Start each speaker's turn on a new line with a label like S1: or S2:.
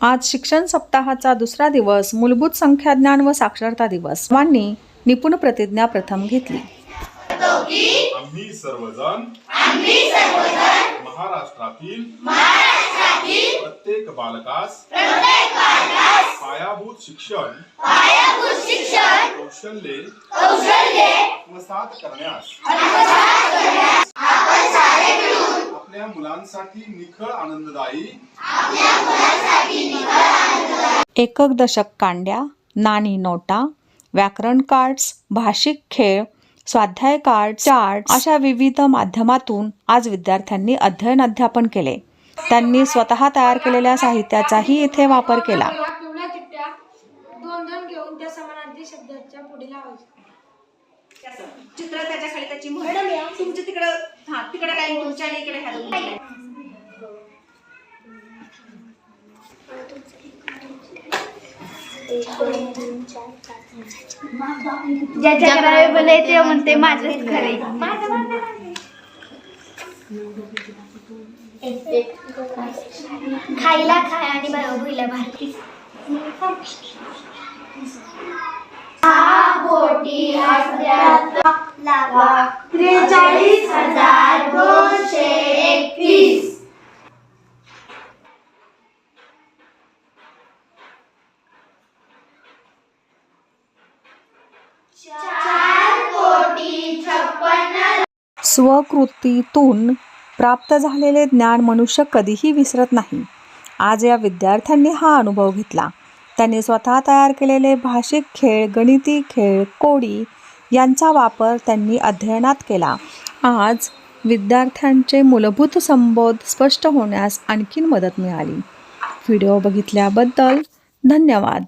S1: आज शिक्षण सप्ताहाचा दुसरा दिवस मूलभूत संख्याज्ञान व साक्षरता दिवस. सर्वांनी निपुण प्रतिज्ञा प्रथम घेतली.
S2: आम्ही सर्वजण महाराष्ट्रातील प्रत्येक बालकास पायाभूत शिक्षण कौशल्ये आत्मसात करण्यास मुलांसाठी निखळ आनंददायी.
S1: एकक दशक कांड्या नाणी नोटा व्याकरण कार्ड्स भाषिक खेळ स्वाध्याय कार्ड चार्ट अशा विविध माध्यमातून आज विद्यार्थ्यांनी अध्ययन अध्यापन केले. त्यांनी स्वतः तयार केलेल्या साहित्याचाही इथे वापर केला.
S3: चित्र त्याच्याखाली त्याची म्हण. तुमच्या तिकडं हा तिकडे लाईन तुमच्या आणि इकडे ह्या
S4: ज्याच्या करावे भले ते म्हणते माझंच खरे खायला खाय आणि भुईला भारती बोटी त्रेचाळीस हजार
S1: स्वकृतीतून प्राप्त झालेले ज्ञान मनुष्य कधीही विसरत नाही. आज या विद्यार्थ्यांनी हा अनुभव घेतला. त्यांनी स्वतः तयार केलेले भाषिक खेळ गणिती खेळ कोडी यांचा वापर त्यांनी अध्ययनात केला. आज विद्यार्थ्यांचे मूलभूत संबोध स्पष्ट होण्यास आणखीन मदत मिळाली. व्हिडिओ बघितल्याबद्दल धन्यवाद.